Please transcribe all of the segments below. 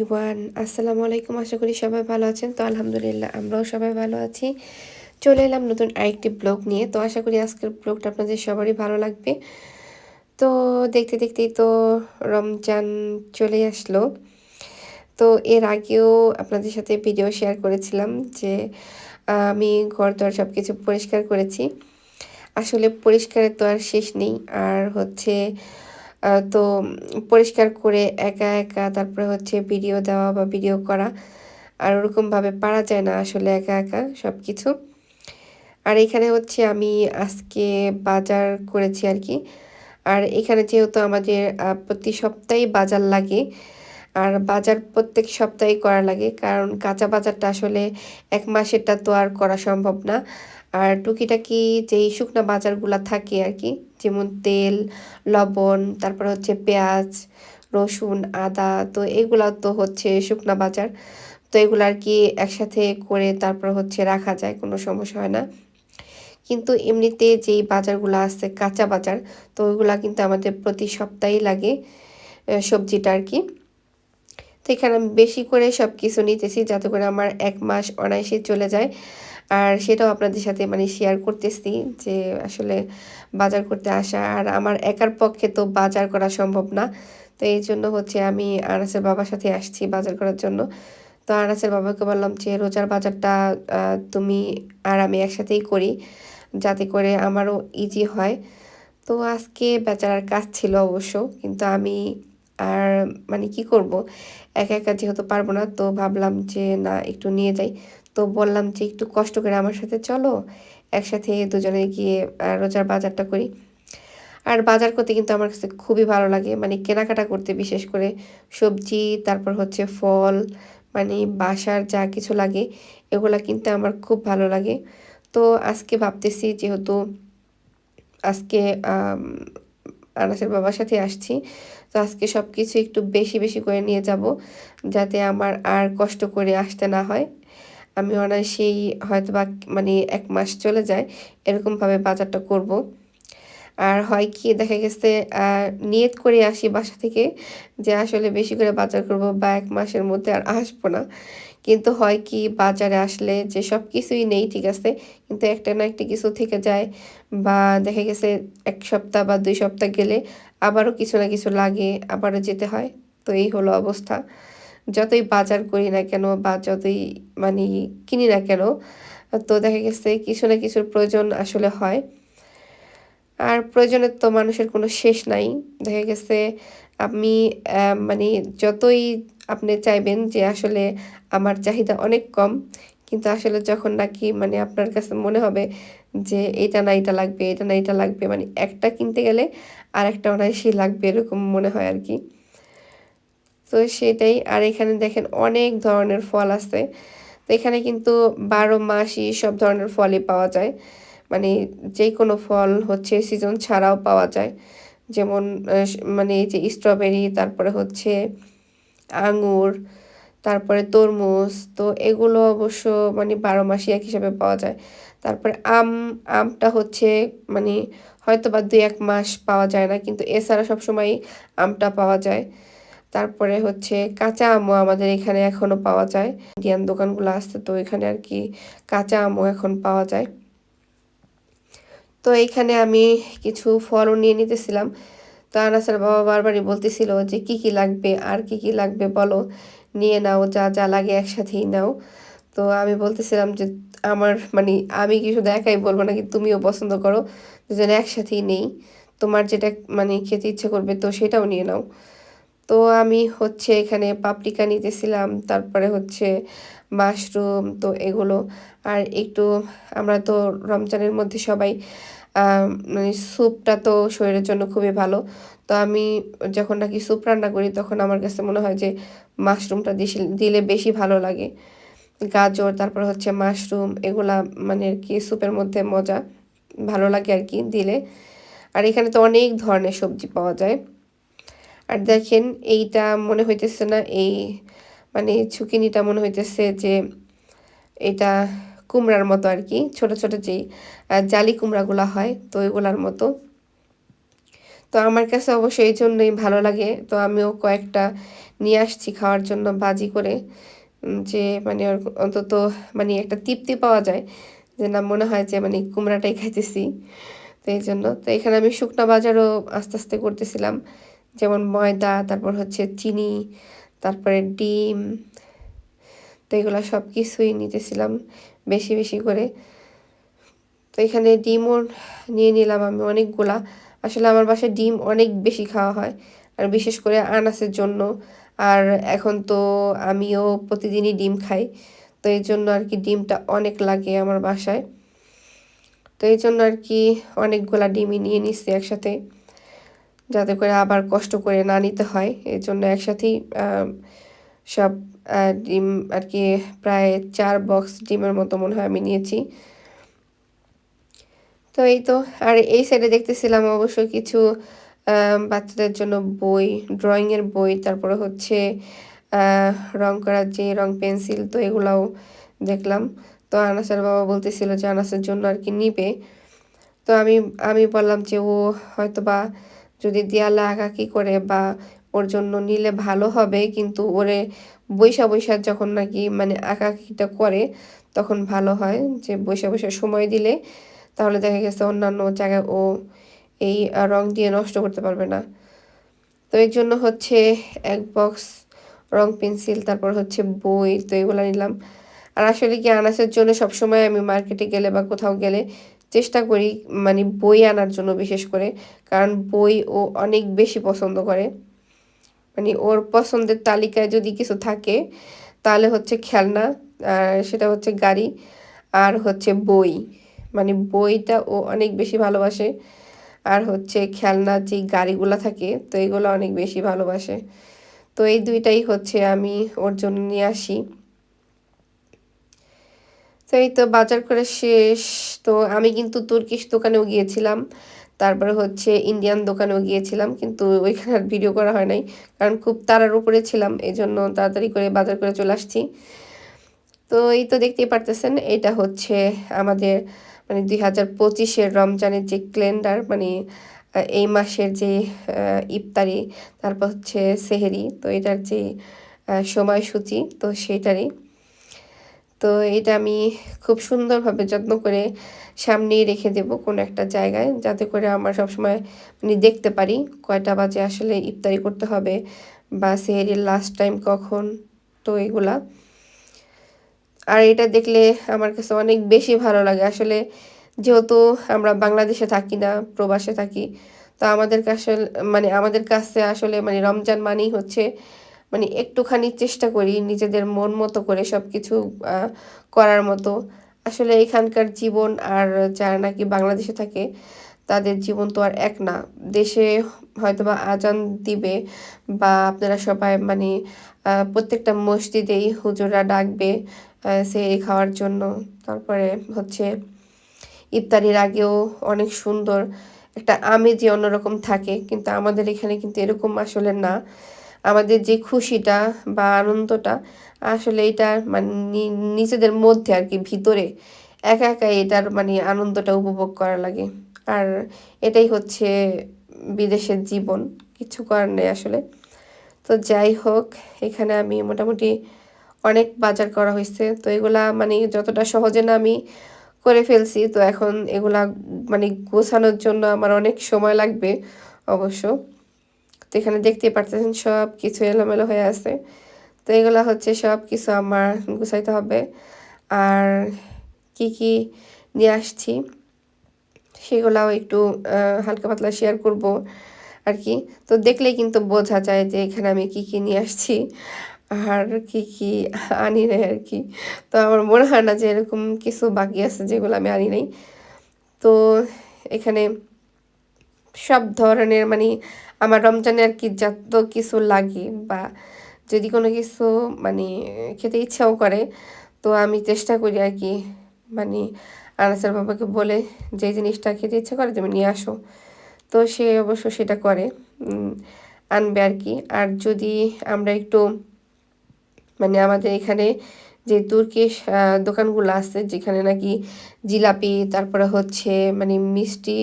Everyone আসসালামু আলাইকুম, আশা করি সবাই ভালো আছেন। তো আলহামদুলিল্লাহ, আমরাও সবাই ভালো আছি। চলে এলাম নতুন আরেকটি ব্লগ নিয়ে। তো আশা করি আজকের ব্লগটা আপনাদের সবারই ভালো লাগবে। তো দেখতে দেখতেই তো রমজান চলে আসলো। তো এর আগেও আপনাদের সাথে ভিডিও শেয়ার করেছিলাম যে আমি ঘর দর সব কিছু পরিষ্কার করেছি। আসলে পরিষ্কারের তো আর শেষ নেই। আর হচ্ছে তো পরিষ্কার করে একা একা তারপরে হচ্ছে ভিডিও দেওয়া বা ভিডিও করা, আর ওরকমভাবে পারা যায় না আসলে একা একা সব কিছু আর এখানে হচ্ছে আমি আজকে বাজার করেছি আর কি। আর এখানে যেহেতু আমাদের প্রতি সপ্তাহে বাজার লাগে, আর বাজার প্রত্যেক সপ্তাহে করা লাগে, কারণ কাঁচা বাজারটা আসলে এক মাসেরটা তো আর করা সম্ভব না। আর টুকিটাকি যেই শুকনা বাজারগুলো থাকে আর কি যেমন তেল, লবণ, তারপর হচ্ছে পেঁয়াজ, রসুন, আদা, তো এগুলা তো হচ্ছে শুকনা বাজার। তো এগুলো আর কি একসাথে করে তারপর হচ্ছে রাখা যায়, কোনো সমস্যা হয় না। কিন্তু এমনিতে যেই বাজারগুলো আছে কাঁচা বাজার, তো ওইগুলা কিন্তু আমাদের প্রতি সপ্তাহেই লাগে সবজিটা আর কি তো এখানে আমি বেশি করে সব কিছু নিতেছি যাতে করে আমার এক মাস অনায়াসে চলে যায়। আর সেটাও আপনাদের সাথে মানে শেয়ার করতেছি যে আসলে বাজার করতে আসা আর আমার একার পক্ষে তো বাজার করা সম্ভব না। তো এই জন্য হচ্ছে আমি আনাসের বাবার সাথে আসছি বাজার করার জন্য। তো আনাসের বাবাকে বললাম যে, রোজার বাজারটা তুমি আর আমি একসাথেই করি যাতে করে আমারও ইজি হয়। তো আজকে বেচারার কাজ ছিল অবশ্য, কিন্তু আমি আর মানে কি করব? একা একা যেহেতু পারব না, তো ভাবলাম যে, না, একটু নিয়ে যাই। তো বললাম যে একটু কষ্ট করে আমার সাথে চলো, একসাথে দুজনে গিয়ে রোজার বাজারটা করি। আর বাজার করতে কিন্তু আমার কাছে খুবই ভালো লাগে মানে কেনাকাটা করতে বিশেষ করে সবজি, তারপর হচ্ছে ফল মানে বাসার যা কিছু লাগে, এগুলো কিনতে আমার খুব ভালো লাগে। তো আজকে ভাবতেছি যেহেতু আজকে আনাসের বাবার সাথে আসছি, তো আজকে সব কিছু একটু বেশি বেশি করে নিয়ে যাব, যাতে আমার আর কষ্ট করে আসতে না হয়। আমি অনায়াসেই হয়তো বা মানে এক মাস চলে যায়, এরকমভাবে বাজারটা করব। আর হয় কি, দেখা গেছে নিয়ত করে আসি বাসা থেকে যে আসলে বেশি করে বাজার করব বা এক মাসের মধ্যে আর আসব না। কিন্তু হয় কি, বাজারে আসলে যে সব কিছুই নেই, ঠিক আছে? কিন্তু একটা না একটা কিছু থেকে যায় বা দেখা গেছে এক সপ্তাহ বা দুই সপ্তাহ গেলে আবারও কিছু না কিছু লাগে, আবারও যেতে হয়। তো এই হলো অবস্থা। যতই বাজার করি না কেন বা যতই মানে কিনি না কেন, তো দেখা গেছে কিছু না কিছুর প্রয়োজন আসলে হয়। আর প্রয়োজনের তো মানুষের কোনো শেষ নাই। দেখা গেছে আপনি মানে যতই আপনি চাইবেন যে আসলে আমার চাহিদা অনেক কম, কিন্তু আসলে যখন নাকি মানে আপনার কাছে মনে হবে যে এটা না এটা লাগবে, এটা না এটা লাগবে মানে একটা কিনতে গেলে আর একটা অনায়াসই লাগবে এরকম মনে হয় আর কি। তো সেটাই। আর এখানে দেখেন অনেক ধরনের ফল আছে। তো এখানে কিন্তু বারো মাসই সব ধরনের ফলই পাওয়া যায়। মানে যে কোনো ফল হচ্ছে সিজন ছাড়াও পাওয়া যায়। যেমন মানে এই যে স্ট্রবেরি তারপরে হচ্ছে আঙুর, তারপরে তরমুজ, তো এগুলো অবশ্য মানে বারো মাসই এক হিসাবে পাওয়া যায়। তারপরে আম, আমটা হচ্ছে মানে হয়তো বা দুই এক মাস পাওয়া যায় না, কিন্তু এছাড়া সবসময় আমটা পাওয়া যায়। তারপরে হচ্ছে কাঁচা আমও আমাদের এখানে এখনও পাওয়া যায়। ইন্ডিয়ান দোকানগুলো আসতে তো এখানে আর কি কাঁচা আমও এখন পাওয়া যায়। তো এইখানে আমি কিছু ফলও নিয়ে নিতেছিলাম। তো আনাসার বাবা বারবারই বলতেছিল যে কি কি লাগবে, আর কি কি লাগবে বলো, নিয়ে নাও, যা যা লাগে একসাথেই নাও। তো আমি বলতেছিলাম যে আমার মানে আমি কি শুধু একাই বলব নাকি তুমিও পছন্দ করো যেন একসাথেই নেই। তোমার যেটা মানে খেতে ইচ্ছে করবে তো সেটাও নিয়ে নাও। তো আমি হচ্ছে এখানে পাপরিকা নিতেছিলাম, তারপরে হচ্ছে মাশরুম, তো এগুলো। আর একটু আমরা তো রমজানের মধ্যে সবাই মানে স্যুপটা তো শরীরের জন্য খুবই ভালো। তো আমি যখন নাকি স্যুপ রান্না করি, তখন আমার কাছে মনে হয় যে মাশরুমটা দিলে বেশি ভালো লাগে। গাজর, তারপর হচ্ছে মাশরুম, এগুলা মানে আর কি স্যুপের মধ্যে মজা, ভালো লাগে আর কি দিলে। আর এখানে তো অনেক ধরনের সবজি পাওয়া যায়। আর দেখেন এইটা মনে হইতেছে না, এই মানে ঝুঁকিনিটা মনে হইতেছে যে এটা কুমড়ার মতো আর কি, ছোট ছোট যেই জালি কুমড়াগুলো হয় তো ওইগুলার মতো। তো আমার কাছে অবশ্যই এই জন্যই ভালো লাগে, তো আমিও কয়েকটা নিয়ে আসছি খাওয়ার জন্য বাজি করে যে মানে অন্তত মানে একটা তৃপ্তি পাওয়া যায় যে না মনে হয় যে মানে কুমড়াটাই খাইতেছি। তো এই জন্য, তো এখানে আমি শুকনা বাজারও আস্তে আস্তে করতেছিলাম। যেমন ময়দা, তারপর হচ্ছে চিনি, তারপরে ডিম, তো এগুলো সব কিছুই নিতেছিলাম বেশি বেশি করে। তো এখানে ডিমও নিয়ে নিলাম আমি অনেকগুলা। আসলে আমার বাসায় ডিম অনেক বেশি খাওয়া হয়, আর বিশেষ করে আনাসের জন্য। আর এখন তো আমিও প্রতিদিনই ডিম খাই, তো এই জন্য আর কি ডিমটা অনেক লাগে আমার বাসায়। তো এই জন্য আর কি অনেকগুলা ডিমই নিয়ে নিচ্ছি একসাথে। যাতে করে আবার কষ্ট করে না নিতে হয়। এই জন্য একসাথেই সব ডিম আর কি প্রায় চার বক্স ডিমের মতো মনে হয় আমি নিয়েছি। তো এই তো, আর এই সাইডে দেখতেছিলাম অবশ্য কিছু বাচ্চাদের জন্য বই ড্রয়িংয়ের বই, তারপরে হচ্ছে রং করার যে রং পেন্সিল, তো এগুলাও দেখলাম। তো আনাসের বাবা বলতেছিল যে আনাসের জন্য আর কি নিবে। তো আমি আমি বললাম যে ও হয়তো বা যদি দেয়ালে আঁকাকি করে বা ওর জন্য নিলে ভালো হবে, কিন্তু ওরে বৈশা বৈশা যখন নাকি মানে আঁকাকিটা করে, তখন ভালো হয় যে বৈশা বৈশা সময় দিলে, তাহলে দেখা গেছে অন্যান্য জায়গায় ও এই রং দিয়ে নষ্ট করতে পারবে না। তো এর জন্য হচ্ছে এক বক্স রং পেন্সিল তারপর হচ্ছে বই, তো এগুলো নিলাম। আর আসলে কি আনাসের জন্য সবসময় আমি মার্কেটে গেলে বা কোথাও গেলে চেষ্টা করি মানে বই আনার জন্য বিশেষ করে, কারণ বই ও অনেক বেশি পছন্দ করে। মানে ওর পছন্দের তালিকায় যদি কিছু থাকে, তাহলে হচ্ছে খেলনা, আর সেটা হচ্ছে গাড়ি, আর হচ্ছে বই। মানে বইটা ও অনেক বেশি ভালোবাসে, আর হচ্ছে খেলনা যে গাড়িগুলো থাকে, তো এগুলো অনেক বেশি ভালোবাসে। তো এই দুইটাই হচ্ছে আমি ওর জন্য নিয়ে আসি। তো এই তো বাজার করে শেষ। তো আমি কিন্তু তুর্কিশ দোকানেও গিয়েছিলাম। তারপরে হচ্ছে ইন্ডিয়ান দোকানেও গিয়েছিলাম, কিন্তু ওইখানে আর ভিডিও করা হয় নাই। কারণ খুব তারার উপরে ছিলাম এই জন্য তাড়াতাড়ি করে বাজার করে চলে আসছি। তো এই তো দেখতেই পারতেছেন, এটা হচ্ছে আমাদের মানে দুই হাজার পঁচিশের রমজানের যে ক্যালেন্ডার মানে এই মাসের যে ইফতারি, তারপর হচ্ছে সেহেরি, তো এটার যে সময়সূচি, তো সেইটারই তো এটা আমি খুব সুন্দরভাবে যত্ন করে সামনেই রেখে দেব কোনো একটা জায়গায়, যাতে করে আমরা সবসময় মানে দেখতে পারি কয়টা বাজে আসলে ইফতারি করতে হবে বা সেহেরির লাস্ট টাইম কখন, তো এগুলা। আর এটা দেখলে আমার কাছে অনেক বেশি ভালো লাগে। আসলে যেহেতু আমরা বাংলাদেশে থাকি না, প্রবাসে থাকি, তো আমাদের কাছে মানে আমাদের কাছে আসলে মানে রমজান মানেই হচ্ছে মানে একটুখানি চেষ্টা করি নিজেদের মন মতো করে সব কিছু করার মতো। আসলে এখানকার জীবন আর যারা নাকি বাংলাদেশে থাকে, তাদের জীবন তো আর এক না। দেশে হয়তো বা আজান দিবে বা আপনারা সবাই মানে প্রত্যেকটা মসজিদেই হুজুরা ডাকবে সেই খাওয়ার জন্য। তারপরে হচ্ছে ইফতারির আগেও অনেক সুন্দর একটা আমেজি অন্যরকম থাকে। কিন্তু আমাদের এখানে কিন্তু এরকম আসলে না। আমাদের যে খুশিটা বা আনন্দটা, আসলে এটা মানে নিজেদের মধ্যে আর কি, ভিতরে একা একা এটার মানে আনন্দটা উপভোগ করা লাগে। আর এটাই হচ্ছে বিদেশের জীবন কিছু করার নেই আসলে। তো যাই হোক, এখানে আমি মোটামুটি অনেক বাজার করা হয়েছে। তো এগুলা মানে যতটা সহজে না আমি করে ফেলছি, তো এখন এগুলা মানে গোছানোর জন্য আমার অনেক সময় লাগবে অবশ্য। তো এখানে দেখতে পারতেছেন সব কিছু এলোমেলো হয়ে আছে। তো এগুলা হচ্ছে সব কিছু আমার গুছাইতে হবে। আর কি কি নিয়ে আসছি, সেগুলাও একটু হালকা পাতলা শেয়ার করব আর কি। তো দেখলেই কিন্তু বোঝা যায় যে এখানে আমি কি কি নিয়ে আসছি আর কি কি আনি নাই আর কি। তো আমার মনে হয় না যে এরকম কিছু বাকি আছে যেগুলো আমি আনি নাই। তো এখানে সব ধরনের মানে আমার রমজানে আর কি যত কিছু লাগে বা যদি কোনো কিছু মানে খেতে ইচ্ছাও করে, তো আমি চেষ্টা করি আর কি মানে আনাসের বাবাকে বলে যে জিনিসটা খেতে ইচ্ছা করে তুমি নিয়ে আসো। তো সে অবশ্য সেটা করে আনবে আর কি। আর যদি আমরা একটু মানে আমাদের এখানে যে তুর্কিশ দোকানগুলো আছে, যেখানে নাকি জিলাপি, তারপরে হচ্ছে মানে মিষ্টি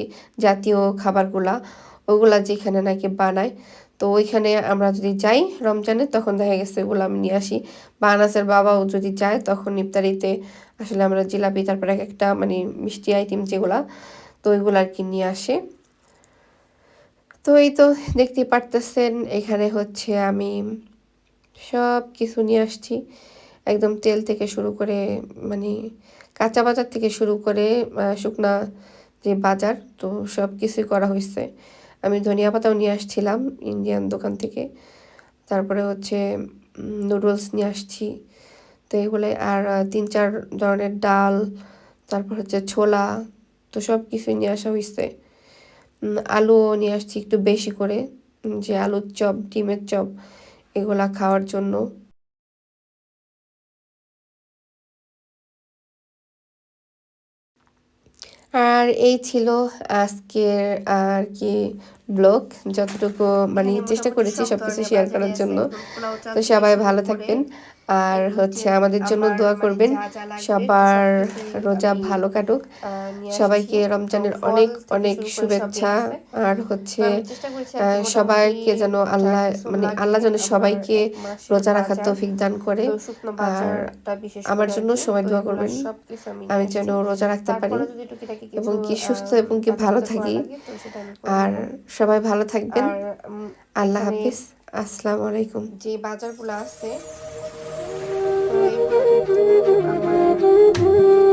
জাতীয় খাবারগুলা ওগুলা যেখানে নাকি বানায়। তো ওইখানে আমরা যদি যাই রমজানে, তখন দেখা গেছে ওগুলো আমি নিয়ে আসি। বা আনাসের বাবাও যদি যায়, তখন ইফতারিতে আসলে আমরা জিলাপি, তারপরে এক একটা মানে মিষ্টি আইটেম যেগুলা, তো ওইগুলো আর কি নিয়ে আসে। তো এই তো দেখতে পারতেছেন, এখানে হচ্ছে আমি সব কিছু নিয়ে আসছি। একদম তেল থেকে শুরু করে মানে কাঁচা বাজার থেকে শুরু করে শুকনা যে বাজার, তো সব কিছুই করা হয়েছে আমি ধনিয়া পাতাও নিয়ে আসছিলাম ইন্ডিয়ান দোকান থেকে। তারপরে হচ্ছে নুডলস নিয়ে আসছি। তো এগুলো আর তিন চার ধরনের ডাল, তারপর হচ্ছে ছোলা, তো সব কিছুই নিয়ে আসা হয়েছে আলুও নিয়ে আসছি একটু বেশি করে, যে আলুর চপ, ডিমের চপ, এগুলা খাওয়ার জন্য। আর এই ছিল আজকের আর কি ব্লগ। যতটুকু মানে চেষ্টা করেছি সবকিছু শেয়ার করার জন্য। তো সবাই ভালো থাকবেন। আর হচ্ছে আমাদের জন্য দোয়া করবেন। সবার রোজা ভালো কাটুক। সবাইকে রমজানের অনেক অনেক শুভেচ্ছা। আর হচ্ছে সবাইকে যেন আল্লাহ মানে আল্লাহ যেন সবাইকে রোজা রাখার তৌফিক দান করে। আর আমার জন্য সবাই দোয়া করবেন। আমি যেন রোজা রাখতে পারি এবং কি সুস্থ এবং কি ভালো থাকি। আর সবাই ভালো থাকবেন। আল্লাহ হাফিজ। আসসালামু আলাইকুম। যে বাজারগুলো আছে Thank you.